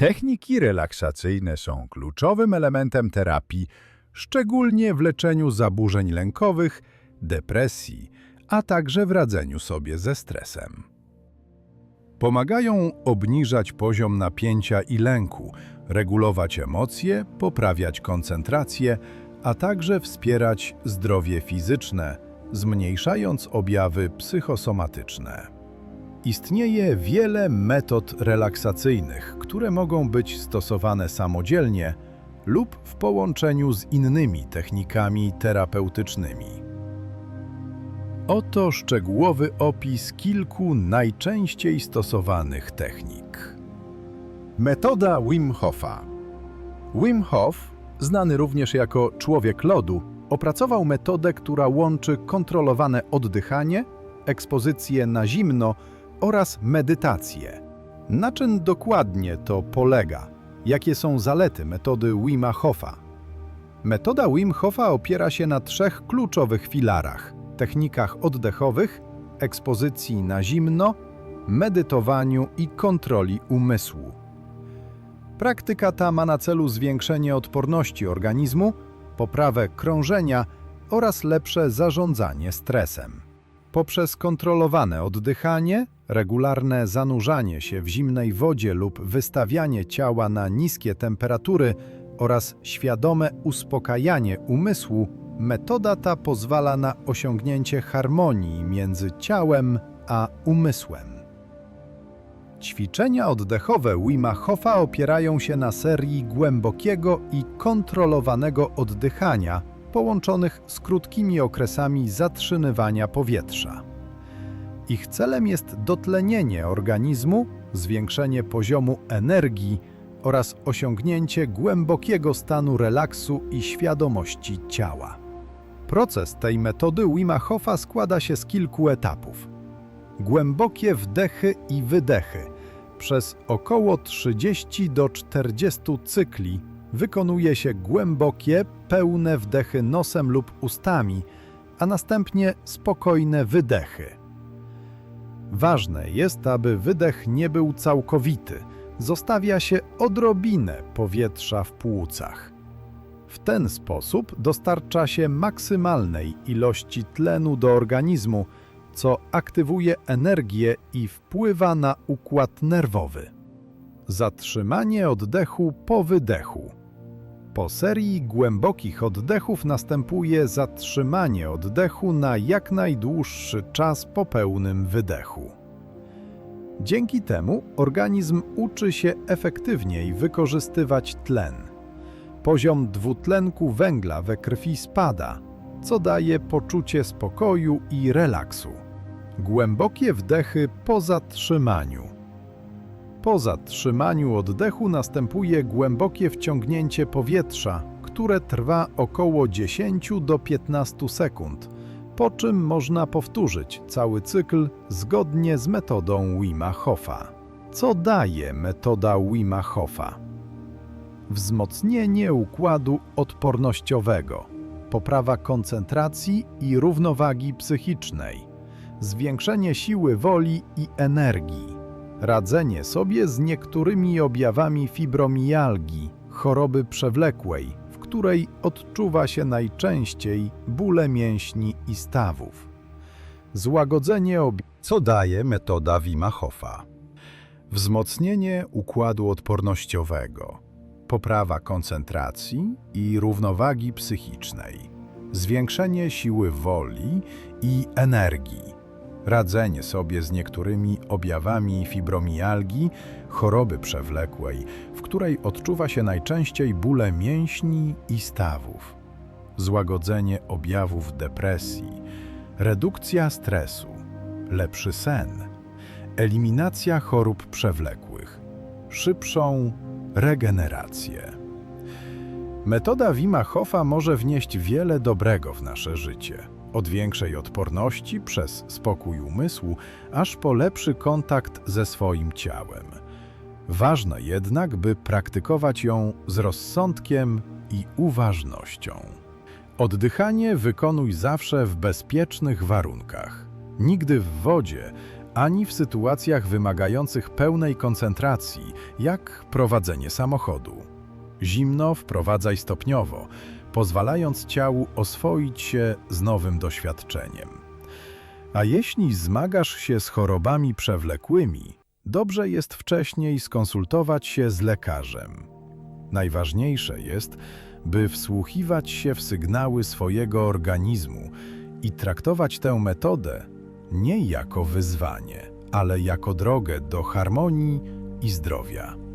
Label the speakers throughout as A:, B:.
A: Techniki relaksacyjne są kluczowym elementem terapii, szczególnie w leczeniu zaburzeń lękowych, depresji, a także w radzeniu sobie ze stresem. Pomagają obniżać poziom napięcia i lęku, regulować emocje, poprawiać koncentrację, a także wspierać zdrowie fizyczne, zmniejszając objawy psychosomatyczne. Istnieje wiele metod relaksacyjnych, które mogą być stosowane samodzielnie lub w połączeniu z innymi technikami terapeutycznymi. Oto szczegółowy opis kilku najczęściej stosowanych technik. Metoda Wim Hofa. Wim Hof, znany również jako człowiek lodu, opracował metodę, która łączy kontrolowane oddychanie, ekspozycję na zimno oraz medytację. Na czym dokładnie to polega? Jakie są zalety metody Wima Hofa? Metoda Wim Hofa opiera się na trzech kluczowych filarach: technikach oddechowych, ekspozycji na zimno, medytowaniu i kontroli umysłu. Praktyka ta ma na celu zwiększenie odporności organizmu, poprawę krążenia oraz lepsze zarządzanie stresem. Poprzez kontrolowane oddychanie, regularne zanurzanie się w zimnej wodzie lub wystawianie ciała na niskie temperatury oraz świadome uspokajanie umysłu, metoda ta pozwala na osiągnięcie harmonii między ciałem a umysłem. Ćwiczenia oddechowe Wima Hofa opierają się na serii głębokiego i kontrolowanego oddychania, połączonych z krótkimi okresami zatrzymywania powietrza. Ich celem jest dotlenienie organizmu, zwiększenie poziomu energii oraz osiągnięcie głębokiego stanu relaksu i świadomości ciała. Proces tej metody Wima Hofa składa się z kilku etapów. Głębokie wdechy i wydechy przez około 30 do 40 cykli wykonuje się głębokie, pełne wdechy nosem lub ustami, a następnie spokojne wydechy. Ważne jest, aby wydech nie był całkowity, zostawia się odrobinę powietrza w płucach. W ten sposób dostarcza się maksymalnej ilości tlenu do organizmu, co aktywuje energię i wpływa na układ nerwowy. Zatrzymanie oddechu po wydechu. Po serii głębokich oddechów następuje zatrzymanie oddechu na jak najdłuższy czas po pełnym wydechu. Dzięki temu organizm uczy się efektywniej wykorzystywać tlen. Poziom dwutlenku węgla we krwi spada, co daje poczucie spokoju i relaksu. Głębokie wdechy po zatrzymaniu. Po zatrzymaniu oddechu następuje głębokie wciągnięcie powietrza, które trwa około 10 do 15 sekund, po czym można powtórzyć cały cykl zgodnie z metodą Wima Hofa. Co daje metoda Wima Hofa? Wzmocnienie układu odpornościowego, poprawa koncentracji i równowagi psychicznej, zwiększenie siły woli i energii, radzenie sobie z niektórymi objawami fibromialgii, choroby przewlekłej, w której odczuwa się najczęściej bóle mięśni i stawów. Złagodzenie ob... Co daje metoda Wima Hofa? Wzmocnienie układu odpornościowego, poprawa koncentracji i równowagi psychicznej, zwiększenie siły woli i energii, radzenie sobie z niektórymi objawami fibromialgii, choroby przewlekłej, w której odczuwa się najczęściej bóle mięśni i stawów, złagodzenie objawów depresji, redukcja stresu, lepszy sen, eliminacja chorób przewlekłych, szybszą regenerację. Metoda Wima Hofa może wnieść wiele dobrego w nasze życie. Od większej odporności przez spokój umysłu, aż po lepszy kontakt ze swoim ciałem. Ważne jednak, by praktykować ją z rozsądkiem i uważnością. Oddychanie wykonuj zawsze w bezpiecznych warunkach. Nigdy w wodzie, ani w sytuacjach wymagających pełnej koncentracji, jak prowadzenie samochodu. Zimno wprowadzaj stopniowo, pozwalając ciału oswoić się z nowym doświadczeniem. A jeśli zmagasz się z chorobami przewlekłymi, dobrze jest wcześniej skonsultować się z lekarzem. Najważniejsze jest, by wsłuchiwać się w sygnały swojego organizmu i traktować tę metodę nie jako wyzwanie, ale jako drogę do harmonii i zdrowia.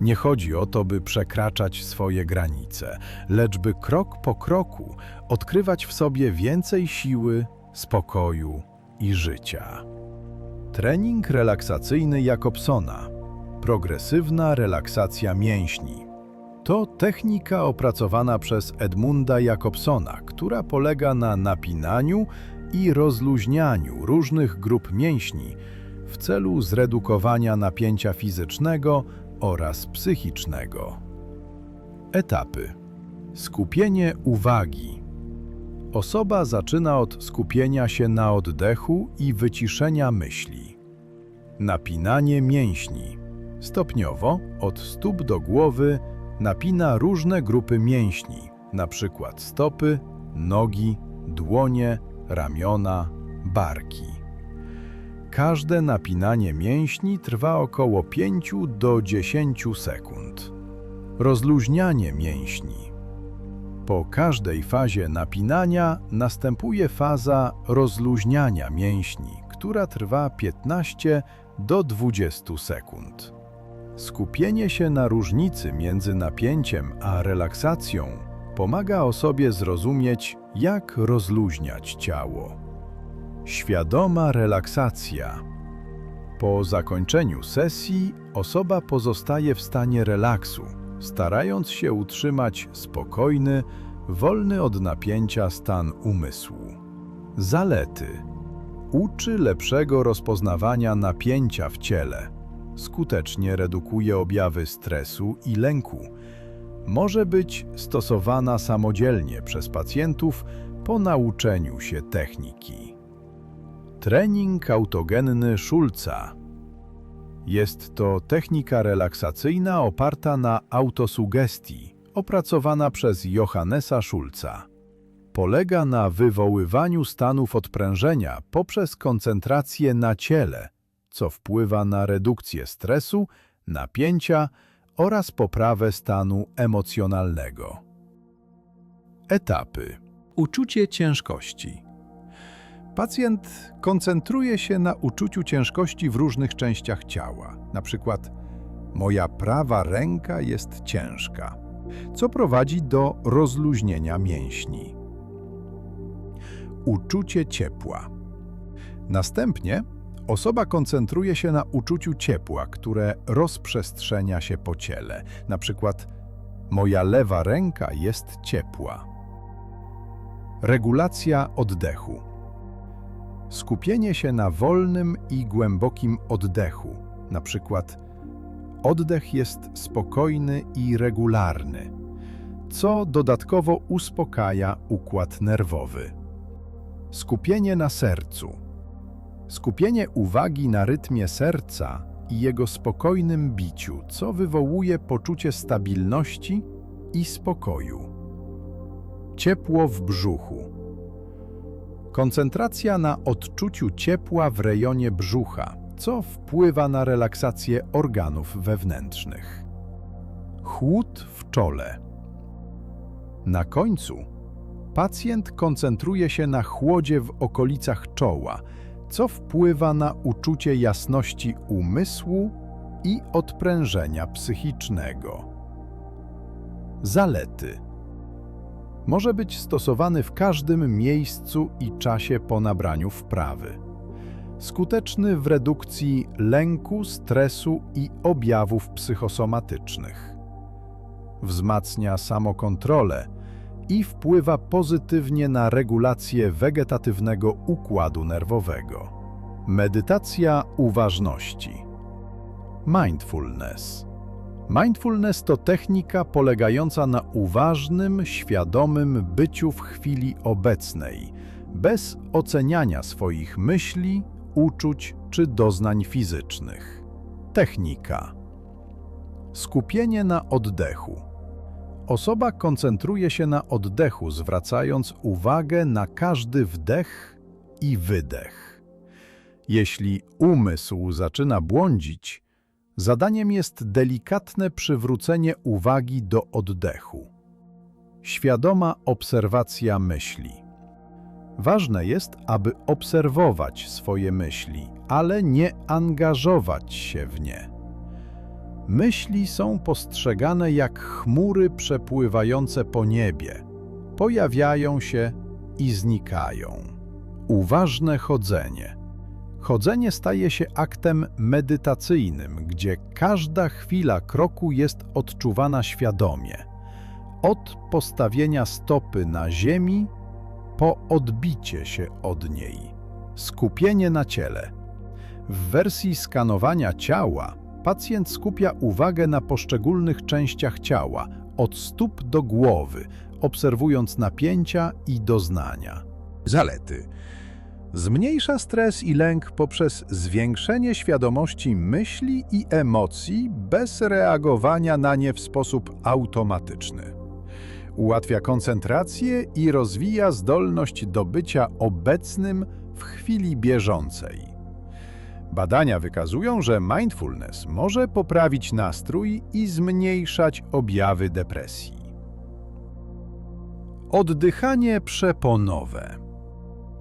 A: Nie chodzi o to, by przekraczać swoje granice, lecz by krok po kroku odkrywać w sobie więcej siły, spokoju i życia. Trening relaksacyjny Jakobsona. Progresywna relaksacja mięśni. To technika opracowana przez Edmunda Jakobsona, która polega na napinaniu i rozluźnianiu różnych grup mięśni w celu zredukowania napięcia fizycznego oraz psychicznego. Etapy. Skupienie uwagi. Osoba zaczyna od skupienia się na oddechu i wyciszenia myśli. Napinanie mięśni. Stopniowo, od stóp do głowy, napina różne grupy mięśni, np. stopy, nogi, dłonie, ramiona, barki. Każde napinanie mięśni trwa około 5 do 10 sekund. Rozluźnianie mięśni. Po każdej fazie napinania następuje faza rozluźniania mięśni, która trwa 15 do 20 sekund. Skupienie się na różnicy między napięciem a relaksacją pomaga osobie zrozumieć, jak rozluźniać ciało. Świadoma relaksacja. Po zakończeniu sesji osoba pozostaje w stanie relaksu, starając się utrzymać spokojny, wolny od napięcia stan umysłu. Zalety. Uczy lepszego rozpoznawania napięcia w ciele. Skutecznie redukuje objawy stresu i lęku. Może być stosowana samodzielnie przez pacjentów po nauczeniu się techniki. Trening autogenny Schulza jest to technika relaksacyjna oparta na autosugestii, opracowana przez Johannesa Schulza. Polega na wywoływaniu stanów odprężenia poprzez koncentrację na ciele, co wpływa na redukcję stresu, napięcia oraz poprawę stanu emocjonalnego. Etapy. Uczucie ciężkości. Pacjent koncentruje się na uczuciu ciężkości w różnych częściach ciała. Na przykład, moja prawa ręka jest ciężka, co prowadzi do rozluźnienia mięśni. Uczucie ciepła. Następnie osoba koncentruje się na uczuciu ciepła, które rozprzestrzenia się po ciele. Na przykład, moja lewa ręka jest ciepła. Regulacja oddechu. Skupienie się na wolnym i głębokim oddechu, na przykład oddech jest spokojny i regularny, co dodatkowo uspokaja układ nerwowy. Skupienie na sercu. Skupienie uwagi na rytmie serca i jego spokojnym biciu, co wywołuje poczucie stabilności i spokoju. Ciepło w brzuchu. Koncentracja na odczuciu ciepła w rejonie brzucha, co wpływa na relaksację organów wewnętrznych. Chłód w czole. Na końcu pacjent koncentruje się na chłodzie w okolicach czoła, co wpływa na uczucie jasności umysłu i odprężenia psychicznego. Zalety może być stosowany w każdym miejscu i czasie po nabraniu wprawy. Skuteczny w redukcji lęku, stresu i objawów psychosomatycznych. Wzmacnia samokontrolę i wpływa pozytywnie na regulację wegetatywnego układu nerwowego. Medytacja uważności. Mindfulness Mindfulness to technika polegająca na uważnym, świadomym byciu w chwili obecnej, bez oceniania swoich myśli, uczuć
B: czy doznań fizycznych. Technika. Skupienie na oddechu. Osoba koncentruje się na oddechu, zwracając uwagę na każdy wdech i wydech. Jeśli umysł zaczyna błądzić, zadaniem jest delikatne przywrócenie uwagi do oddechu. Świadoma obserwacja myśli. Ważne jest, aby obserwować swoje myśli, ale nie angażować się w nie. Myśli są postrzegane jak chmury przepływające po niebie. Pojawiają się i znikają. Uważne chodzenie. Chodzenie staje się aktem medytacyjnym, gdzie każda chwila kroku jest odczuwana świadomie. Od postawienia stopy na ziemi po odbicie się od niej. Skupienie na ciele. W wersji skanowania ciała pacjent skupia uwagę na poszczególnych częściach ciała, od stóp do głowy, obserwując napięcia i doznania.
A: Zalety. Zmniejsza stres i lęk poprzez zwiększenie świadomości myśli i emocji bez reagowania na nie w sposób automatyczny. Ułatwia koncentrację i rozwija zdolność do bycia obecnym w chwili bieżącej. Badania wykazują, że mindfulness może poprawić nastrój i zmniejszać objawy depresji. Oddychanie przeponowe.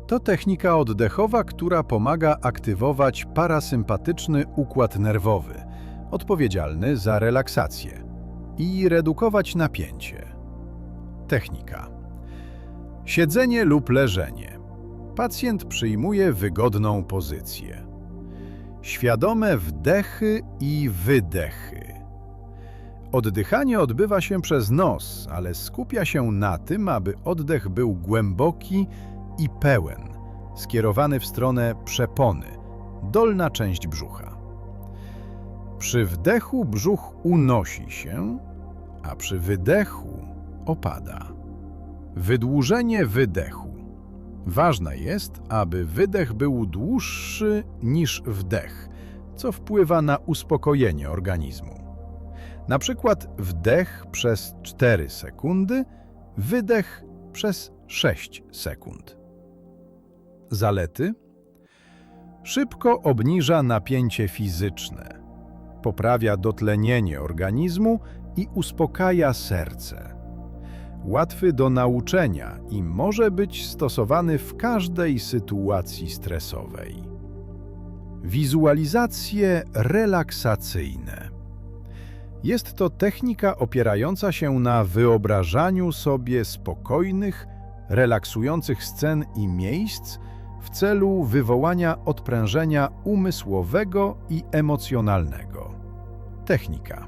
A: To technika oddechowa, która pomaga aktywować parasympatyczny układ nerwowy, odpowiedzialny za relaksację i redukować napięcie. Technika. Siedzenie lub leżenie. Pacjent przyjmuje wygodną pozycję. Świadome wdechy i wydechy. Oddychanie odbywa się przez nos, ale skupia się na tym, aby oddech był głęboki i pełen, skierowany w stronę przepony, dolna część brzucha. Przy wdechu brzuch unosi się, a przy wydechu opada. Wydłużenie wydechu. Ważne jest, aby wydech był dłuższy niż wdech, co wpływa na uspokojenie organizmu. Na przykład wdech przez 4 sekundy, wydech przez 6 sekund. Zalety: szybko obniża napięcie fizyczne, poprawia dotlenienie organizmu i uspokaja serce. Łatwy do nauczenia i może być stosowany w każdej sytuacji stresowej. Wizualizacje relaksacyjne. Jest to technika opierająca się na wyobrażaniu sobie spokojnych, relaksujących scen i miejsc w celu wywołania odprężenia umysłowego i emocjonalnego. Technika.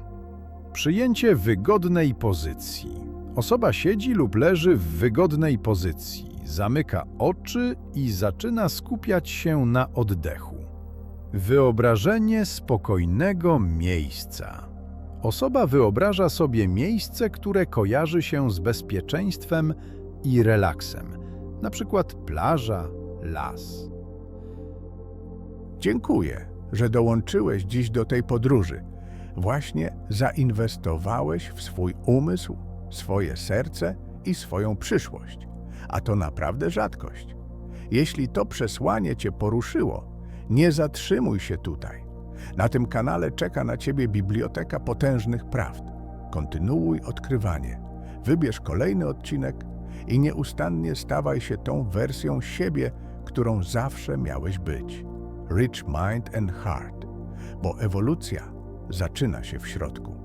A: Przyjęcie wygodnej pozycji. Osoba siedzi lub leży w wygodnej pozycji, zamyka oczy i zaczyna skupiać się na oddechu. Wyobrażenie spokojnego miejsca. Osoba wyobraża sobie miejsce, które kojarzy się z bezpieczeństwem i relaksem, na przykład plaża, las.
C: Dziękuję, że dołączyłeś dziś do tej podróży. Właśnie zainwestowałeś w swój umysł, swoje serce i swoją przyszłość. A to naprawdę rzadkość. Jeśli to przesłanie Cię poruszyło, nie zatrzymuj się tutaj. Na tym kanale czeka na Ciebie biblioteka potężnych prawd. Kontynuuj odkrywanie. Wybierz kolejny odcinek i nieustannie stawaj się tą wersją siebie, którą zawsze miałeś być. Rich Mind and Heart, bo ewolucja zaczyna się w środku.